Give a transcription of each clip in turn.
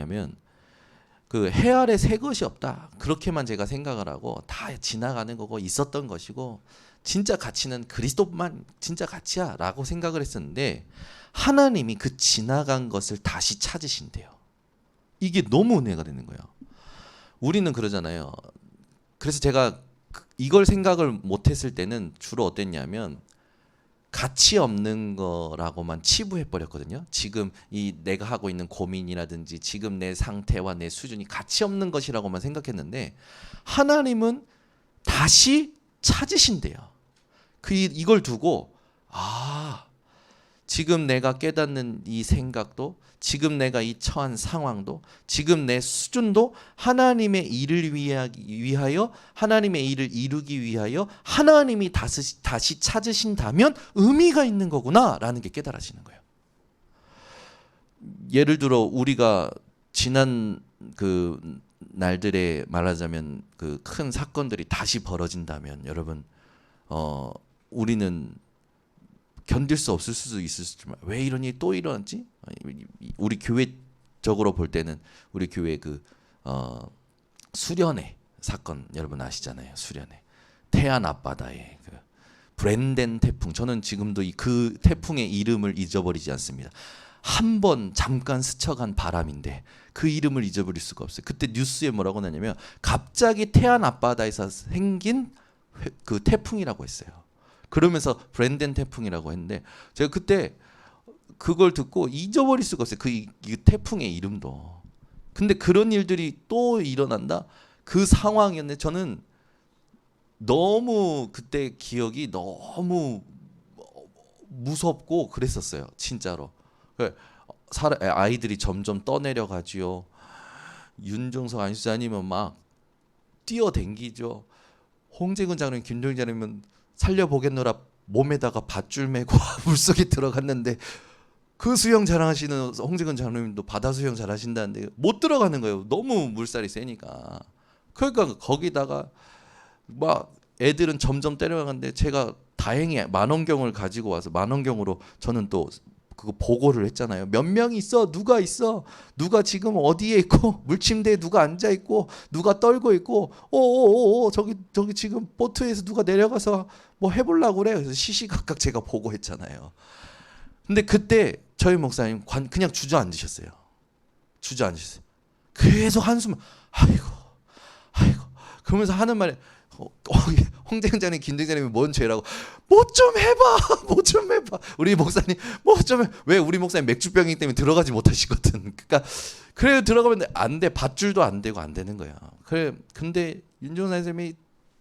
뭐냐면 그 해 아래 새 것이 없다. 그렇게만 제가 생각을 하고 다 지나가는 거고 있었던 것이고 진짜 가치는 그리스도만 진짜 가치야라고 생각을 했었는데 하나님이 그 지나간 것을 다시 찾으신대요. 이게 너무 은혜가 되는 거예요. 우리는 그러잖아요. 그래서 제가 그- 이걸 생각을 못했을 때는 주로 어땠냐면 가치 없는 거라고만 치부해 버렸거든요. 지금 이 내가 하고 있는 고민이라든지 지금 내 상태와 내 수준이 가치 없는 것이라고만 생각했는데 하나님은 다시 찾으신대요. 그 이- 이걸 두고 아 지금 내가 깨닫는 이 생각도 지금 내가 이 처한 상황도 지금 내 수준도 하나님의 일을 위하- 위하여 하나님의 일을 이루기 위하여 하나님이 다시, 다시 찾으신다면 의미가 있는 거구나라는 게 깨달아지는 거예요. 예를 들어 우리가 지난 그 날들에 말하자면 그 큰 사건들이 다시 벌어진다면 여러분 어 우리는 견딜 수 없을 수도 있었지만 왜 이런 일이 또 일어났지? 아니, 우리 교회적으로 볼 때는 우리 교회 그 어, 수련회 사건 여러분 아시잖아요. 수련회 태안 앞바다에 그 브랜덴 태풍 저는 지금도 이 그 태풍의 이름을 잊어버리지 않습니다. 한 번 잠깐 스쳐간 바람인데 그 이름을 잊어버릴 수가 없어요. 그때 뉴스에 뭐라고 나냐면 갑자기 태안 앞바다에서 생긴 회- 그 태풍이라고 했어요. 그러면서 브랜덴 태풍이라고 했는데 제가 그때 그걸 듣고 잊어버릴 수가 없어요. 그, 이- 이 태풍의 이름도. 근데 그런 일들이 또 일어난다. 그 상황이었는데 저는 너무 그때 기억이 너무 무섭고 그랬었어요. 진짜로. 그 아이들이 점점 떠내려 가지요. 윤종석 안수자님은 막 뛰어댕기죠. 홍재근 장로님, 김종인 장로님은 살려보겠노라 몸에다가 밧줄 메고 물속에 들어갔는데 그 수영 잘하시는 홍재근 장로님도 바다 수영 잘하신다는데 못 들어가는 거예요. 너무 물살이 세니까. 그러니까 거기다가 막 애들은 점점 때려가는데 제가 다행히 만원경을 가지고 와서 만원경으로 저는 또 그거 보고를 했잖아요. 몇 명이 있어? 누가 있어? 누가 지금 어디에 있고 물침대에 누가 앉아 있고 누가 떨고 있고 오오오 저기 저기 지금 보트에서 누가 내려가서 뭐 해보려고 그래. 그래서 시시각각 제가 보고 했잖아요. 근데 그때 저희 목사님 관, 그냥 주저앉으셨어요. 주저앉으셨어요. 계속 한숨 아이고 아이고 그러면서 하는 말에 어, 어, 홍대장님 김대장님이 뭔 죄라고 뭐 좀 해봐 뭐 좀 해봐 우리 목사님 뭐좀왜 우리 목사님 맥주병이기 때문에 들어가지 못하시거든 그러니까 그래 들어가면 안 돼 밧줄도 안 되고 안 되는 거야 그래 근데 윤종선 선생님이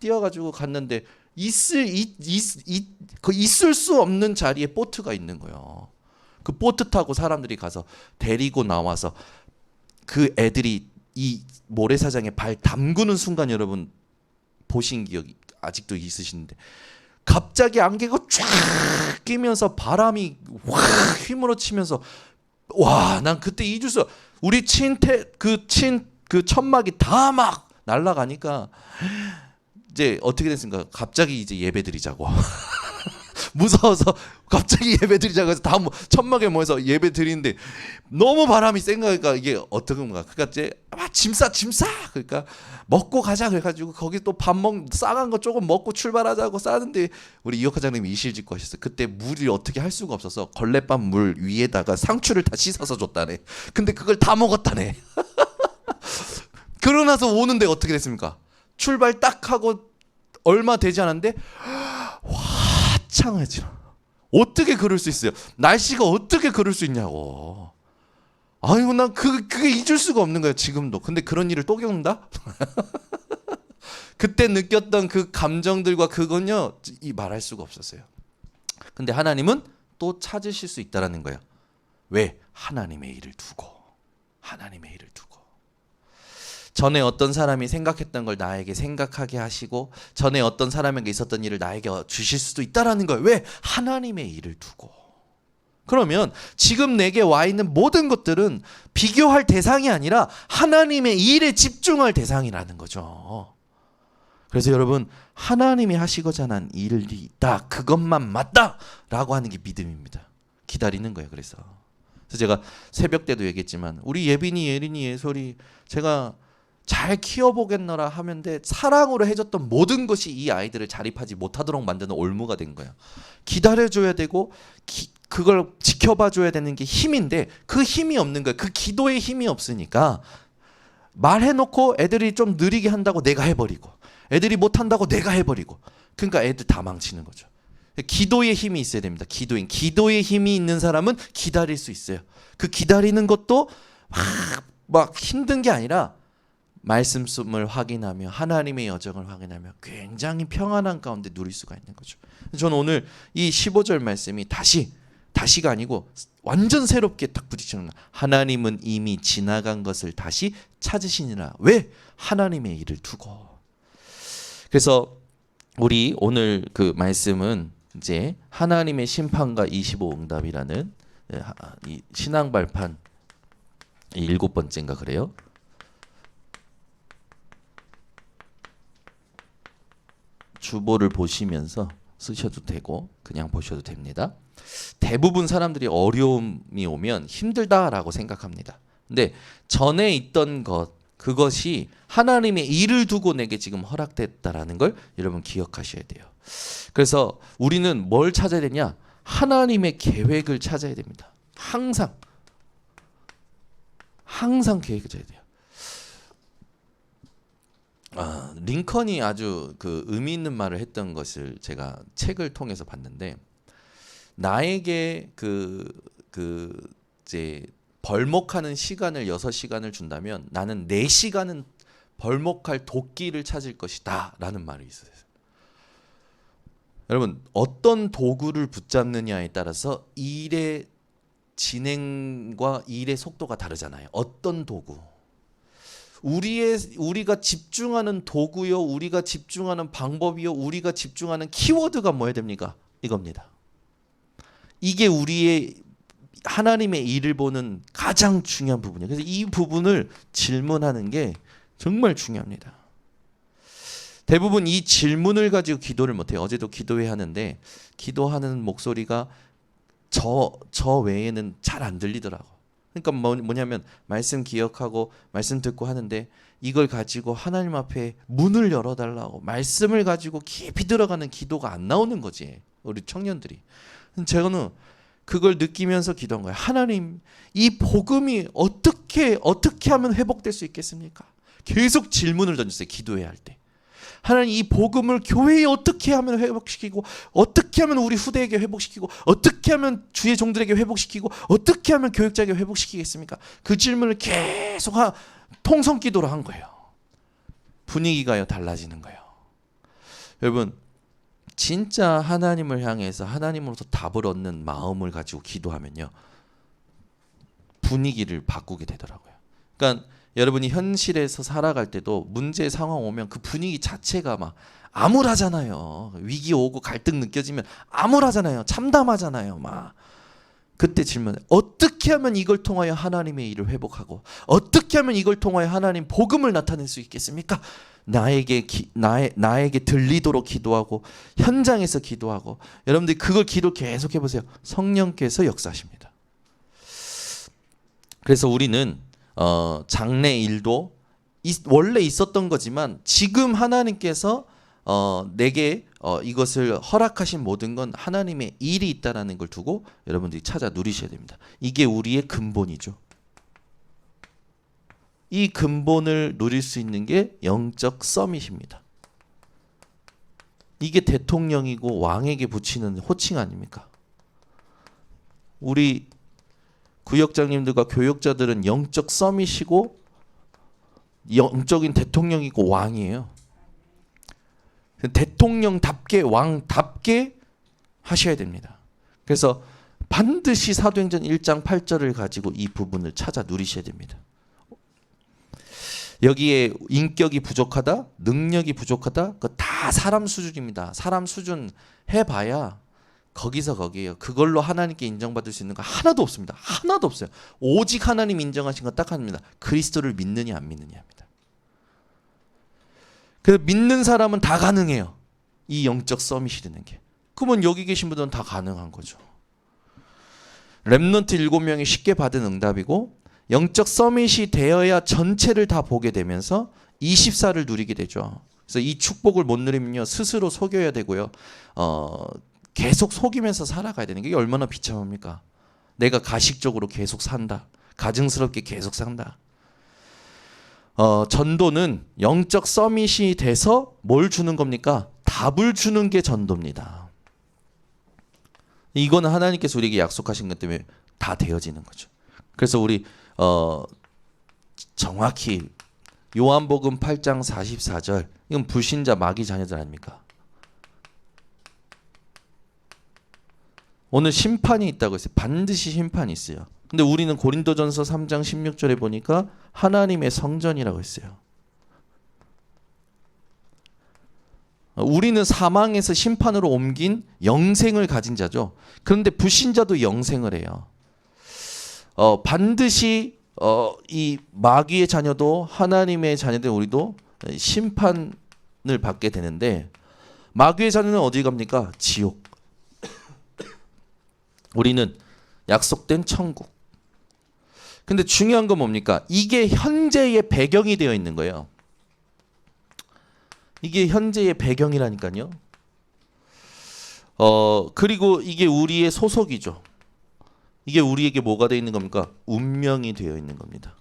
뛰어가지고 갔는데 있을 이, 있, 이, 그 있을 수 없는 자리에 보트가 있는 거예요. 그 보트 타고 사람들이 가서 데리고 나와서 그 애들이 이 모래사장에 발 담그는 순간 여러분 보신 기억이 아직도 있으신데 갑자기 안개가 쫙 끼면서 바람이 확 휘몰아치면서 와 난 그때 수 우리 친태 그 친그 천막이 다 막 날아가니까 이제 어떻게 됐습니까? 갑자기 이제 예배 드리자고. 무서워서 갑자기 예배 드리자고 해서 다 모- 천막에 모여서 예배 드리는데 너무 바람이 센 거니까 이게 어떻게 건가 그러니까 이제 아, 짐싸 짐싸! 그러니까 먹고 가자 그래가지고 거기 또 밥먹 싸간 거 조금 먹고 출발하자고 싸는데 우리 이혁 과장님이 이실 짓고 하셨어요. 그때 물이 어떻게 할 수가 없어서 걸레밥 물 위에다가 상추를 다 씻어서 줬다네. 근데 그걸 다 먹었다네. 그러고 나서 오는데 어떻게 됐습니까 출발 딱 하고 얼마 되지 않았는데 화창해지나 어떻게 그럴 수 있어요 날씨가 어떻게 그럴 수 있냐고 아이고 난 그 그게 잊을 수가 없는 거예요 지금도. 근데 그런 일을 또 겪는다? 그때 느꼈던 그 감정들과 그건요 이 말할 수가 없었어요. 근데 하나님은 또 찾으실 수 있다라는 거예요. 왜? 하나님의 일을 두고 하나님의 일을 두고 전에 어떤 사람이 생각했던 걸 나에게 생각하게 하시고 전에 어떤 사람에게 있었던 일을 나에게 주실 수도 있다라는 거예요. 왜? 하나님의 일을 두고 그러면 지금 내게 와 있는 모든 것들은 비교할 대상이 아니라 하나님의 일에 집중할 대상이라는 거죠. 그래서 여러분 하나님이 하시고자 하는 일이 있다. 그것만 맞다라고 하는 게 믿음입니다. 기다리는 거예요. 그래서 그래서 제가 새벽 때도 얘기했지만 우리 예빈이, 예린이, 예솔이 제가 잘 키워보겠노라 하면데 사랑으로 해줬던 모든 것이 이 아이들을 자립하지 못하도록 만드는 올무가 된 거야. 기다려줘야 되고 기- 그걸 지켜봐줘야 되는 게 힘인데 그 힘이 없는 거야. 그 기도의 힘이 없으니까 말해놓고 애들이 좀 느리게 한다고 내가 해버리고 애들이 못한다고 내가 해버리고 그러니까 애들 다 망치는 거죠. 기도의 힘이 있어야 됩니다. 기도인 기도의 힘이 있는 사람은 기다릴 수 있어요. 그 기다리는 것도 막, 막 힘든 게 아니라 말씀을 확인하며 하나님의 여정을 확인하며 굉장히 평안한 가운데 누릴 수가 있는 거죠. 저는 오늘 이 15절 말씀이 다시 다시가 아니고 완전 새롭게 딱 부딪히는 거야. 하나님은 이미 지나간 것을 다시 찾으시니라. 왜? 하나님의 일을 두고. 그래서 우리 오늘 그 말씀은 이제 하나님의 심판과 25 응답이라는 예, 하- 이 신앙 발판 이 일곱 번째인가 그래요. 주보를 보시면서 쓰셔도 되고 그냥 보셔도 됩니다. 대부분 사람들이 어려움이 오면 힘들다라고 생각합니다. 근데 전에 있던 것 그것이 하나님의 일을 두고 내게 지금 허락됐다라는 걸 여러분 기억하셔야 돼요. 그래서 우리는 뭘 찾아야 되냐? 하나님의 계획을 찾아야 됩니다. 항상 항상 계획을 찾아야 돼요. 아, 링컨이 아주 그 의미 있는 말을 했던 것을 제가 책을 통해서 봤는데 나에게 그, 그, 이제, 벌목하는 시간을 6시간을 준다면 나는 4시간은 벌목할 도끼를 찾을 것이다. 라는 말이 있어요. 여러분, 어떤 도구를 붙잡느냐에 따라서 일의 진행과 일의 속도가 다르잖아요. 어떤 도구. 우리의 우리가 집중하는 도구요, 우리가 집중하는 방법이요, 우리가 집중하는 키워드가 뭐야 됩니까? 이겁니다. 이게 우리의 하나님의 일을 보는 가장 중요한 부분이에요. 그래서 이 부분을 질문하는 게 정말 중요합니다. 대부분 이 질문을 가지고 기도를 못해요. 어제도 기도회 하는데 기도하는 목소리가 저, 저 외에는 잘 안 들리더라고. 그러니까 뭐, 뭐냐면 말씀 기억하고 말씀 듣고 하는데 이걸 가지고 하나님 앞에 문을 열어달라고 말씀을 가지고 깊이 들어가는 기도가 안 나오는 거지. 우리 청년들이. 제가는 그걸 느끼면서 기도한 거예요. 하나님, 이 복음이 어떻게 어떻게 하면 회복될 수 있겠습니까? 계속 질문을 던졌어요. 기도해야 할 때. 하나님 이 복음을 교회에 어떻게 하면 회복시키고 어떻게 하면 우리 후대에게 회복시키고 어떻게 하면 주의 종들에게 회복시키고 어떻게 하면 교육자에게 회복시키겠습니까? 그 질문을 계속 하, 통성 기도로 한 거예요. 분위기가요 달라지는 거예요. 여러분 진짜 하나님을 향해서 하나님으로서 답을 얻는 마음을 가지고 기도하면요. 분위기를 바꾸게 되더라고요. 그러니까 여러분이 현실에서 살아갈 때도 문제 상황 오면 그 분위기 자체가 막 암울하잖아요. 위기 오고 갈등 느껴지면 암울하잖아요. 참담하잖아요. 막 그때 질문해 어떻게 하면 이걸 통하여 하나님의 일을 회복하고 어떻게 하면 이걸 통하여 하나님 복음을 나타낼 수 있겠습니까? 나에게 기, 나의 나에게 들리도록 기도하고 현장에서 기도하고 여러분들이 그걸 기도 계속 해보세요. 성령께서 역사하십니다. 그래서 우리는 어, 장래 일도 있- 원래 있었던 거지만 지금 하나님께서 어, 내게 어, 이것을 허락하신 모든 건 하나님의 일이 있다라는 걸 두고 여러분들이 찾아 누리셔야 됩니다. 이게 우리의 근본이죠. 이 근본을 누릴 수 있는 게 영적 서밋입니다. 이게 대통령이고 왕에게 붙이는 호칭 아닙니까? 우리 구역장님들과 교역자들은 영적 서밋이고 영적인 대통령이고 왕이에요. 대통령답게 왕답게 하셔야 됩니다. 그래서 반드시 사도행전 1장 8절을 가지고 이 부분을 찾아 누리셔야 됩니다. 여기에 인격이 부족하다, 능력이 부족하다, 그 다 사람 수준입니다. 사람 수준 해봐야 거기서 거기에요. 그걸로 하나님께 인정받을 수 있는 거 하나도 없습니다. 하나도 없어요. 오직 하나님 인정하신 건 딱 하나입니다. 그리스도를 믿느냐 안 믿느냐입니다. 그래서 믿는 사람은 다 가능해요. 이 영적 서밋이 되는 게. 그러면 여기 계신 분들은 다 가능한 거죠. 렘넌트 일곱 명이 쉽게 받은 응답이고 영적 서밋이 되어야 전체를 다 보게 되면서 24를 누리게 되죠. 그래서 이 축복을 못 누리면요 스스로 속여야 되고요. 어, 계속 속이면서 살아가야 되는 게 얼마나 비참합니까? 내가 가식적으로 계속 산다. 가증스럽게 계속 산다. 어, 전도는 영적 서밋이 돼서 뭘 주는 겁니까? 답을 주는 게 전도입니다. 이거는 하나님께서 우리에게 약속하신 것 때문에 다 되어지는 거죠. 그래서 우리 어, 정확히 요한복음 8장 44절 이건 불신자 마귀 자녀들 아닙니까? 오늘 심판이 있다고 했어요. 반드시 심판이 있어요. 근데 우리는 고린도전서 3장 16절에 보니까 하나님의 성전이라고 했어요. 우리는 사망에서 심판으로 옮긴 영생을 가진 자죠. 그런데 불신자도 영생을 해요. 어, 반드시 어, 이 마귀의 자녀도 하나님의 자녀들 우리도 심판을 받게 되는데 마귀의 자녀는 어디 갑니까? 지옥. 우리는 약속된 천국. 근데 중요한 건 뭡니까? 이게 현재의 배경이 되어 있는 거예요. 이게 현재의 배경이라니까요. 어, 그리고 이게 우리의 소속이죠. 이게 우리에게 뭐가 되어 있는 겁니까? 운명이 되어 있는 겁니다.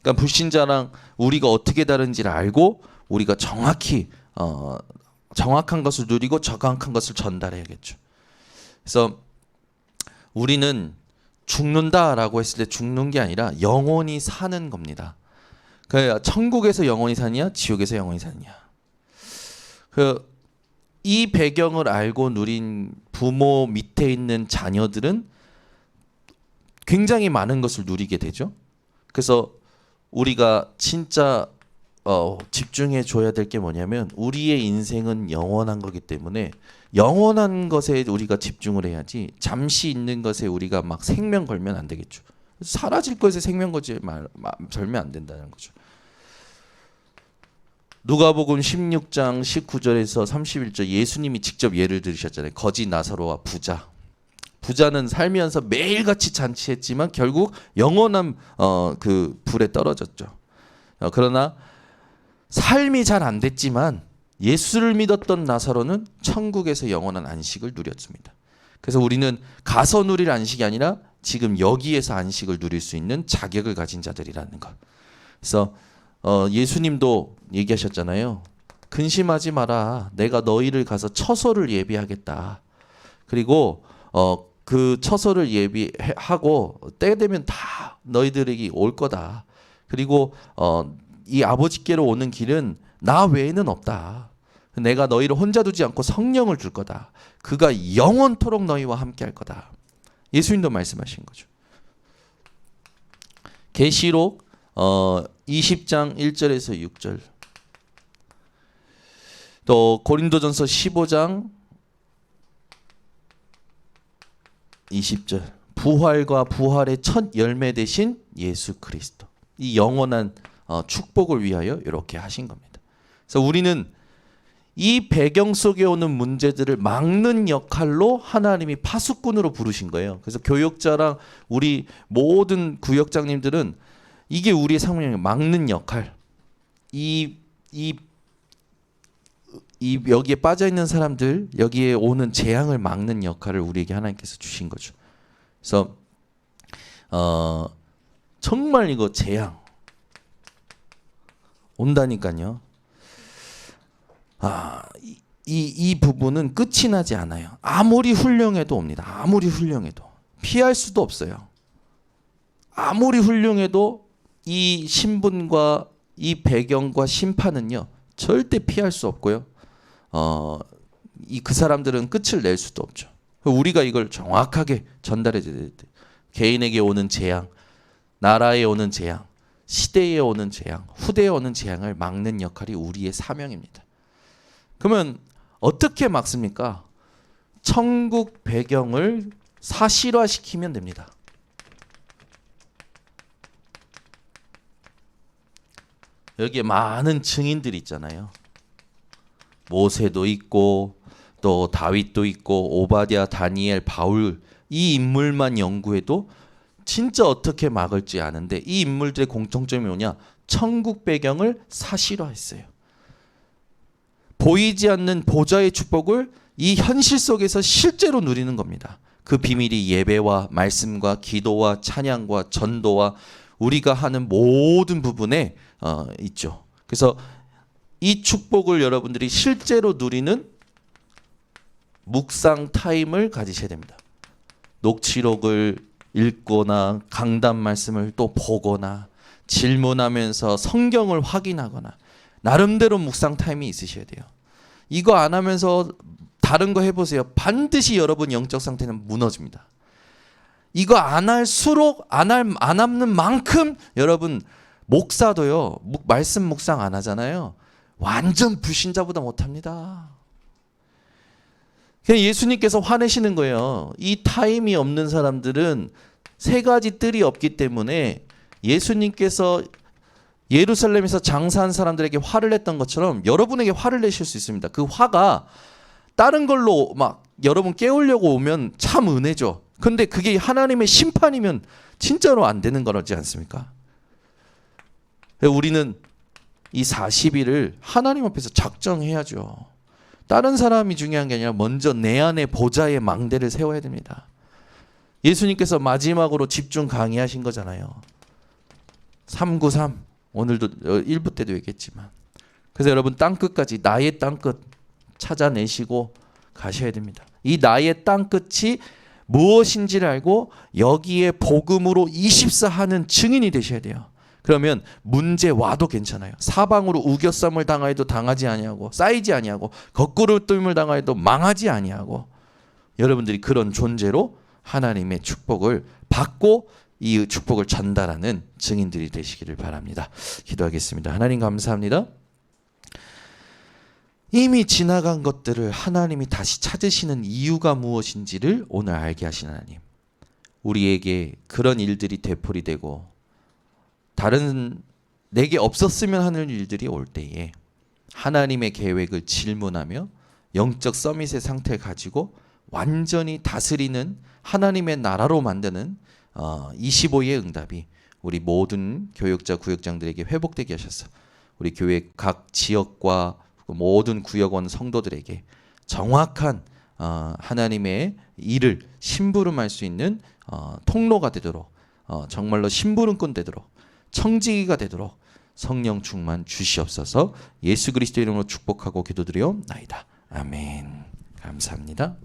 그러니까 불신자랑 우리가 어떻게 다른지를 알고 우리가 정확히 어, 정확한 것을 누리고 정확한 것을 전달해야겠죠. 그래서 우리는 죽는다라고 했을 때 죽는 게 아니라 영원히 사는 겁니다. 그 천국에서 영원히 사냐, 지옥에서 영원히 사냐. 그 이 배경을 알고 누린 부모 밑에 있는 자녀들은 굉장히 많은 것을 누리게 되죠. 그래서 우리가 진짜 어, 집중해 줘야 될 게 뭐냐면 우리의 인생은 영원한 거기 때문에 영원한 것에 우리가 집중을 해야지 잠시 있는 것에 우리가 막 생명 걸면 안 되겠죠. 사라질 것에 생명 말, 말 절면 안 된다는 거죠. 누가복음 16장 19절에서 31절 예수님이 직접 예를 들으셨잖아요. 거지 나사로와 부자. 부자는 살면서 매일같이 잔치했지만 결국 영원한 어, 그 불에 떨어졌죠. 어, 그러나 삶이 잘 안 됐지만 예수를 믿었던 나사로는 천국에서 영원한 안식을 누렸습니다. 그래서 우리는 가서 누릴 안식이 아니라 지금 여기에서 안식을 누릴 수 있는 자격을 가진 자들이라는 것. 그래서 어, 예수님도 얘기하셨잖아요. 근심하지 마라. 내가 너희를 가서 처소를 예비하겠다. 그리고 어, 그 처소를 예비하고 때 되면 다 너희들에게 올 거다. 그리고 어, 이 아버지께로 오는 길은 나 외에는 없다. 내가 너희를 혼자 두지 않고 성령을 줄 거다. 그가 영원토록 너희와 함께 할 거다. 예수님도 말씀하신 거죠. 계시록 어 20장 1절에서 6절. 또 고린도전서 15장 20절. 부활과 부활의 첫 열매 되신 예수 그리스도. 이 영원한 어, 축복을 위하여 이렇게 하신 겁니다. 그래서 우리는 이 배경 속에 오는 문제들을 막는 역할로 하나님이 파수꾼으로 부르신 거예요. 그래서 교육자랑 우리 모든 구역장님들은 이게 우리의 상명이 막는 역할. 이, 이, 이 여기에 빠져 있는 사람들, 여기에 오는 재앙을 막는 역할을 우리에게 하나님께서 주신 거죠. 그래서 어, 정말 이거 재앙 온다니까요. 아, 이, 이, 이 부분은 끝이 나지 않아요. 아무리 훌륭해도 옵니다. 아무리 훌륭해도. 피할 수도 없어요. 아무리 훌륭해도 이 신분과 이 배경과 심판은요, 절대 피할 수 없고요. 어, 이 그 사람들은 끝을 낼 수도 없죠. 우리가 이걸 정확하게 전달해 줘야 돼. 개인에게 오는 재앙, 나라에 오는 재앙, 시대에 오는 재앙, 후대에 오는 재앙을 막는 역할이 우리의 사명입니다. 그러면 어떻게 막습니까? 천국 배경을 사실화시키면 됩니다. 여기에 많은 증인들이 있잖아요. 모세도 있고 또 다윗도 있고 오바댜, 다니엘, 바울 이 인물만 연구해도 진짜 어떻게 막을지 아는데 이 인물들의 공통점이 뭐냐? 천국 배경을 사실화했어요. 보이지 않는 보좌의 축복을 이 현실 속에서 실제로 누리는 겁니다. 그 비밀이 예배와 말씀과 기도와 찬양과 전도와 우리가 하는 모든 부분에 어, 있죠. 그래서 이 축복을 여러분들이 실제로 누리는 묵상 타임을 가지셔야 됩니다. 녹취록을 읽거나 강단 말씀을 또 보거나 질문하면서 성경을 확인하거나 나름대로 묵상 타임이 있으셔야 돼요. 이거 안 하면서 다른 거 해보세요. 반드시 여러분 영적 상태는 무너집니다. 이거 안 할수록 안할안 하는 만큼 여러분 목사도요 묵- 말씀 묵상 안 하잖아요. 완전 불신자보다 못합니다. 그냥 예수님께서 화내시는 거예요. 이 타임이 없는 사람들은 세 가지 뜰이 없기 때문에 예수님께서 예루살렘에서 장사한 사람들에게 화를 냈던 것처럼 여러분에게 화를 내실 수 있습니다. 그 화가 다른 걸로 막 여러분 깨우려고 오면 참 은혜죠. 근데 그게 하나님의 심판이면 진짜로 안 되는 거지 않습니까? 우리는 이 40일을 하나님 앞에서 작정해야죠. 다른 사람이 중요한 게 아니라 먼저 내 안에 보좌의 망대를 세워야 됩니다. 예수님께서 마지막으로 집중 강의하신 거잖아요. 393 오늘도 어, 1부 때도 얘기했지만 그래서 여러분 땅 끝까지 나의 땅 끝 찾아내시고 가셔야 됩니다. 이 나의 땅 끝이 무엇인지를 알고 여기에 복음으로 24 하는 증인이 되셔야 돼요. 그러면 문제 와도 괜찮아요. 사방으로 우겨쌈을 당하여도 당하지 아니하고 쌓이지 아니하고 거꾸로 뜸을 당하여도 망하지 아니하고 여러분들이 그런 존재로 하나님의 축복을 받고 이 축복을 전달하는 증인들이 되시기를 바랍니다. 기도하겠습니다. 하나님 감사합니다. 이미 지나간 것들을 하나님이 다시 찾으시는 이유가 무엇인지를 오늘 알게 하신 하나님. 우리에게 그런 일들이 되풀이되고 다른 내게 없었으면 하는 일들이 올 때에 하나님의 계획을 질문하며 영적 서밋의 상태를 가지고 완전히 다스리는 하나님의 나라로 만드는 어, 25의 응답이 우리 모든 교육자 구역장들에게 회복되게 하셔서 우리 교회 각 지역과 그 모든 구역원 성도들에게 정확한 어, 하나님의 일을 심부름할 수 있는 어, 통로가 되도록 어, 정말로 심부름꾼 되도록 청지기가 되도록 성령 충만 주시옵소서. 예수 그리스도 이름으로 축복하고 기도드려 나이다. 아멘. 감사합니다.